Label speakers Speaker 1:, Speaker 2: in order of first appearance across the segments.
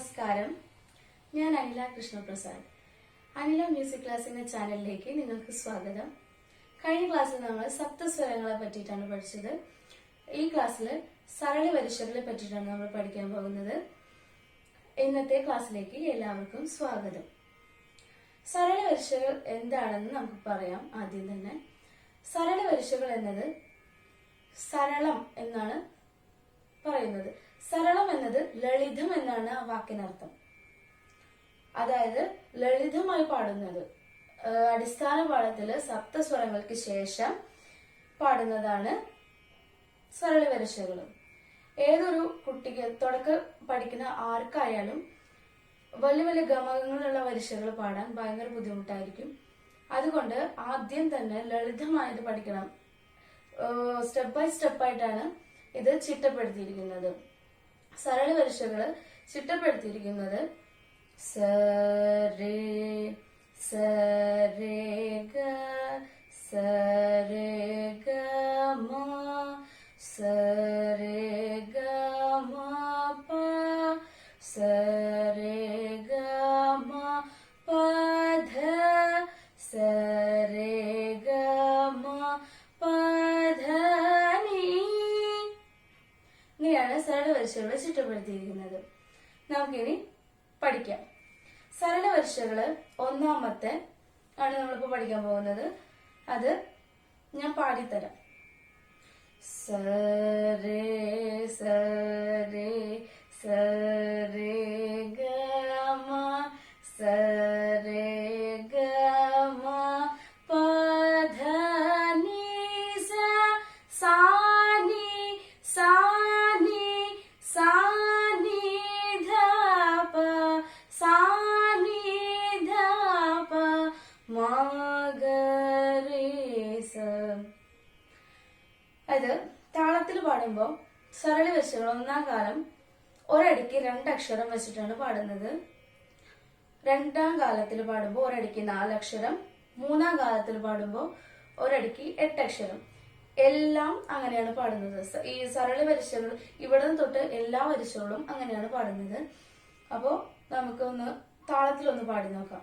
Speaker 1: നമസ്കാരം. ഞാൻ അനില കൃഷ്ണപ്രസാദ്. അനില മ്യൂസിക് ക്ലാസിന്റെ ചാനലിലേക്ക് നിങ്ങൾക്ക് സ്വാഗതം. കഴിഞ്ഞ ക്ലാസ്സിൽ നമ്മൾ സപ്തസ്വരങ്ങളെ പറ്റിയിട്ടാണ് പഠിച്ചത്. ഈ ക്ലാസ്സിൽ സരളി വരിശകളെ പറ്റിയിട്ടാണ് നമ്മൾ പഠിക്കാൻ പോകുന്നത്. ഇന്നത്തെ ക്ലാസ്സിലേക്ക് എല്ലാവർക്കും സ്വാഗതം. സരള വരിശകൾ എന്താണെന്ന് നമുക്ക് പറയാം ആദ്യം തന്നെ. സരള വരിശകൾ എന്നത് സരളം എന്നാണ് പറയുന്നത്. സരളം എന്നത് ലളിതം എന്നാണ് ആ വാക്കിനർത്ഥം. അതായത് ലളിതമായി പാടുന്നത് അടിസ്ഥാന പാഠത്തിൽ സപ്തസ്വരങ്ങൾക്ക് ശേഷം പാടുന്നതാണ് സരളി വരിശകളും ഏതൊരു കുട്ടിക്ക് തുടക്കം പഠിക്കുന്ന ആർക്കായാലും വലിയ വലിയ ഗമകങ്ങളുള്ള വരിശകൾ പാടാൻ ഭയങ്കര ബുദ്ധിമുട്ടായിരിക്കും. അതുകൊണ്ട് ആദ്യം തന്നെ ലളിതമായത് പഠിക്കണം. സ്റ്റെപ്പ് ബൈ സ്റ്റെപ്പ് ആയിട്ടാണ് ഇത് ചിട്ടപ്പെടുത്തിയിരിക്കുന്നത്. സരള വരിശകൾ ചിട്ടപ്പെടുത്തിയിരിക്കുന്നത് സരേ ഗ സരേ ഗ മ സരേ ഗ മ പ സ സരള വരിശകൾ ചിട്ടപ്പെടുത്തിയിരിക്കുന്നത് നമുക്കിനി പഠിക്കാം. സരള വരിശകൾ ഒന്നാമത്തെ ആണ് നമ്മളിപ്പോ പഠിക്കാൻ പോകുന്നത്. അത് ഞാൻ പാടിത്തരാം. സരേ സരേ സരേ ഗമ അത് താളത്തിൽ പാടുമ്പോൾ സരളി വെച്ചുകൾ ഒന്നാം കാലം ഒരടിക്ക് രണ്ടക്ഷരം വെച്ചിട്ടാണ് പാടുന്നത്. രണ്ടാം കാലത്തിൽ പാടുമ്പോൾ ഒരടിക്ക് നാലക്ഷരം മൂന്നാം കാലത്തിൽ പാടുമ്പോൾ ഒരടിക്ക് എട്ടക്ഷരം. എല്ലാം അങ്ങനെയാണ് പാടുന്നത്. ഈ സരളി വരിശകൾ ഇവിടെ നിന്ന് തൊട്ട് എല്ലാ വരിശകളും അങ്ങനെയാണ് പാടുന്നത്. അപ്പോ നമുക്കൊന്ന് താളത്തിലൊന്ന് പാടി നോക്കാം.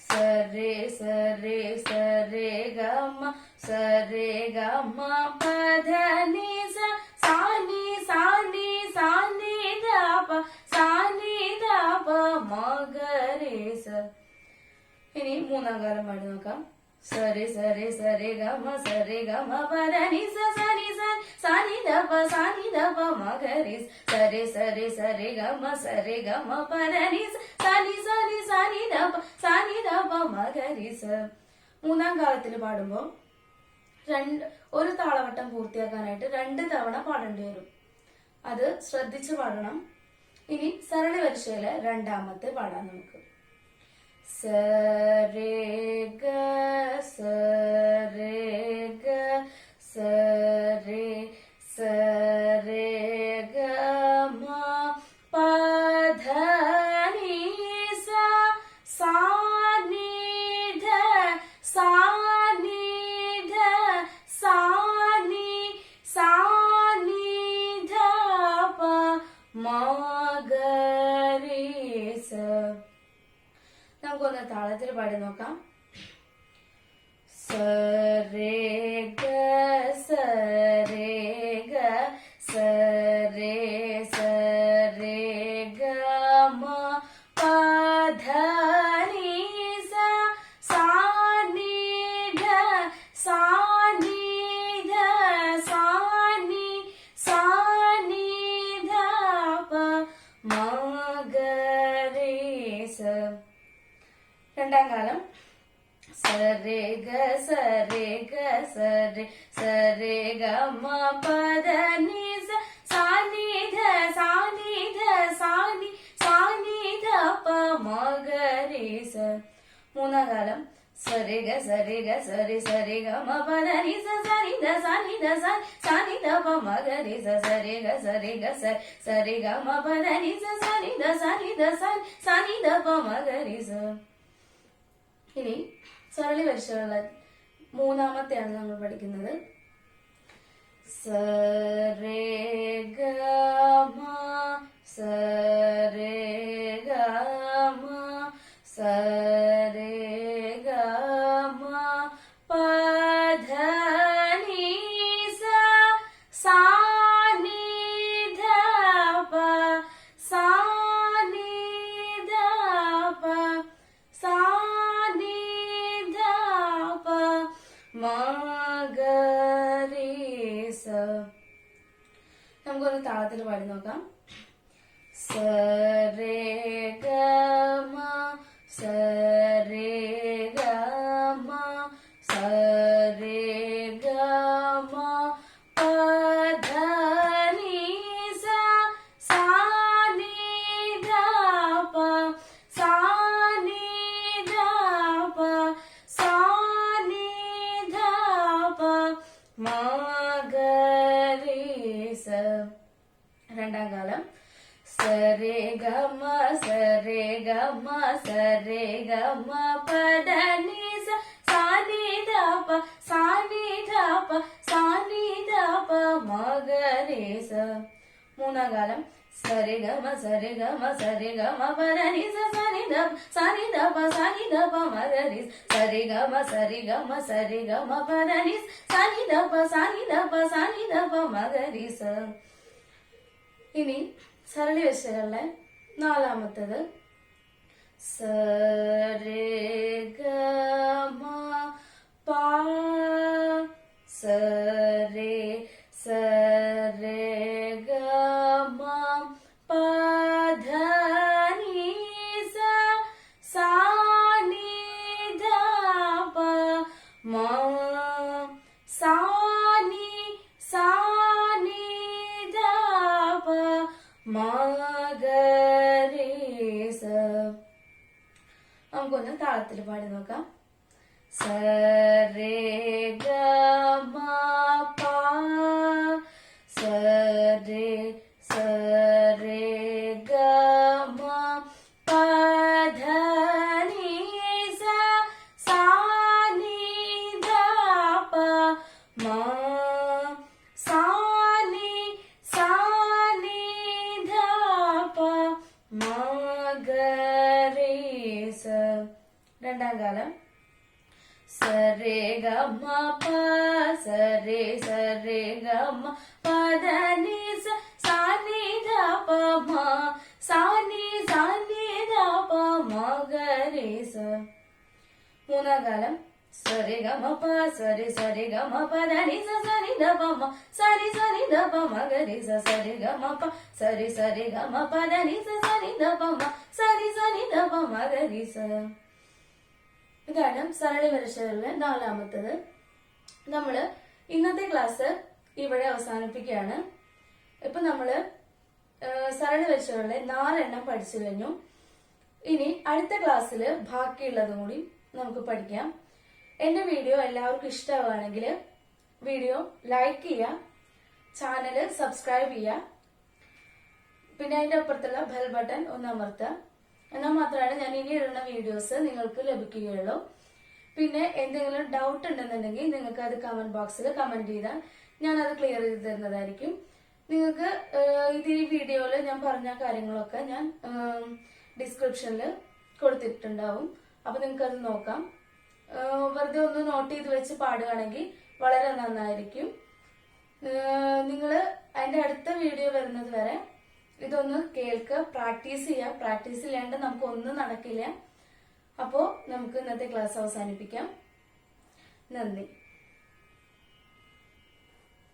Speaker 1: സരേ സരേ സരേ ഗമ സരേ ഗമ പധനി സ സാനി സാനി സാനി ധപ സാനി ധപ മഗരേസ ഇനി മൂന്നാം കാലം പാടി നോക്കാം സരി സരി ഗമ സരി ഗമ പരനി സ സനി സനി സാനി ദപ സാനി ദപ సరి ഗമ സരി ഗമ പരനി സ സാനി സാനി സാനി ദപ സാനി ദപ മഗരി സ. മൂന്നാം കാലത്തിൽ പാടുമ്പോൾ രണ്ട് ഒരു താളവട്ടം പൂർത്തിയാക്കാനായിട്ട് രണ്ട് തവണ പാടേണ്ടി വരും. അത് ശ്രദ്ധിച്ച് പാടണം. ഇനി സരളി വരിശയിലെ രണ്ടാമത്തെ പാടാം നമുക്ക്. सरे ग सरे सरे ग पधनि सानि धानिध सानि सानि ध सा नि ध सा नि सा नि ध प मा നമുക്കൊന്ന് താളത്തിൽ പാടി നോക്കാം. സരേ സരേ ரெண்டாம் காலம். சரே க சரே க சரே சரே க ம பத நி ச சானி த சானி த சானி சானி த ப ம க ரே ச மூணாம் காலம். சரே க சரே க சரே சரே க ம பத நி ச சரி த சானி த ச சானி த ப ம க ரே ச சரே க சரே க ச சரே க ம பத நி ச சரி த சானி த ச சானி த ப ம க ரே ச ഇനി സരളി വരിശകളെ മൂന്നാമത്തെയാണ് നമ്മൾ പഠിക്കുന്നത്. സ രേ താളത്തിൽ പാടി നോക്കാം. സ രേ ഗ മ സ മൂന്നാം കാലം സരി ഗ മ സരി ഗ മ സരി ഗ മ പ ധ നി സ സ നി ധ പ സാ നി ധ പ സാ നി ധ നമുക്കൊന്ന് താളത്തിൽ പാടി നോക്കാം. സ രേ സ രേ സ രേ ഗ മ പ ധ നി സ സാ നി ധ പ മ സാ നി സാ നി ധ പ മ ഗ രി സ മൂന്നാം കാലം സരി ഗ മ പ സരി സരി ഗ മ പ ധ നി സ സരി ധ പ മ സരി സരി ധ പ മ ഗ രി സ സരി ഗ മ പ സരി സരി ഗ മ പ ധ നി സ സരി ധ പ മ സരി സരി ധ പ മ ഗ രി സ ഇതാണ് സരളി വരശകളിലെ നാലാമത്തത്. നമ്മൾ ഇന്നത്തെ ക്ലാസ് ഇവിടെ അവസാനിപ്പിക്കുകയാണ്. ഇപ്പൊ നമ്മൾ സരള വരശകളിലെ നാലെണ്ണം പഠിച്ചു കഴിഞ്ഞു. ഇനി അടുത്ത ക്ലാസ്സിൽ ബാക്കിയുള്ളതും കൂടി നമുക്ക് പഠിക്കാം. എന്റെ വീഡിയോ എല്ലാവർക്കും ഇഷ്ടമാവുകയാണെങ്കിൽ വീഡിയോ ലൈക്ക് ചെയ്യുക ചാനൽ സബ്സ്ക്രൈബ് ചെയ്യുക പിന്നെ അതിന്റെ അപ്പുറത്തുള്ള ബെൽ ബട്ടൺ ഒന്ന് അമർത്തുക. എന്നാൽ മാത്രമാണ് ഞാൻ ഇനി ഇടുന്ന വീഡിയോസ് നിങ്ങൾക്ക് ലഭിക്കുകയുള്ളൂ. പിന്നെ എന്തെങ്കിലും ഡൗട്ട് ഉണ്ടെന്നുണ്ടെങ്കിൽ നിങ്ങൾക്ക് അത് കമന്റ് ബോക്സിൽ കമന്റ് ചെയ്താൽ ഞാൻ അത് ക്ലിയർ ചെയ്ത് തരുന്നതായിരിക്കും. നിങ്ങൾക്ക് ഇത് ഈ വീഡിയോയിൽ ഞാൻ പറഞ്ഞ കാര്യങ്ങളൊക്കെ ഞാൻ ഡിസ്ക്രിപ്ഷനിൽ കൊടുത്തിട്ടുണ്ടാവും. അപ്പൊ നിങ്ങൾക്ക് അത് നോക്കാം വെറുതെ ഒന്ന് നോട്ട് ചെയ്ത് വെച്ച് പാടുകയാണെങ്കിൽ വളരെ നന്നായിരിക്കും. നിങ്ങൾ അതിന്റെ അടുത്ത വീഡിയോ വരുന്നത് വരെ ഇതൊന്ന് കേൾക്കുക പ്രാക്ടീസ് ചെയ്യുക. പ്രാക്ടീസ് ഇല്ലാണ്ട് നമുക്ക് ഒന്നും നടക്കില്ല. അപ്പോൾ നമുക്ക് ഇന്നത്തെ ക്ലാസ് അവസാനിപ്പിക്കാം. നന്ദി.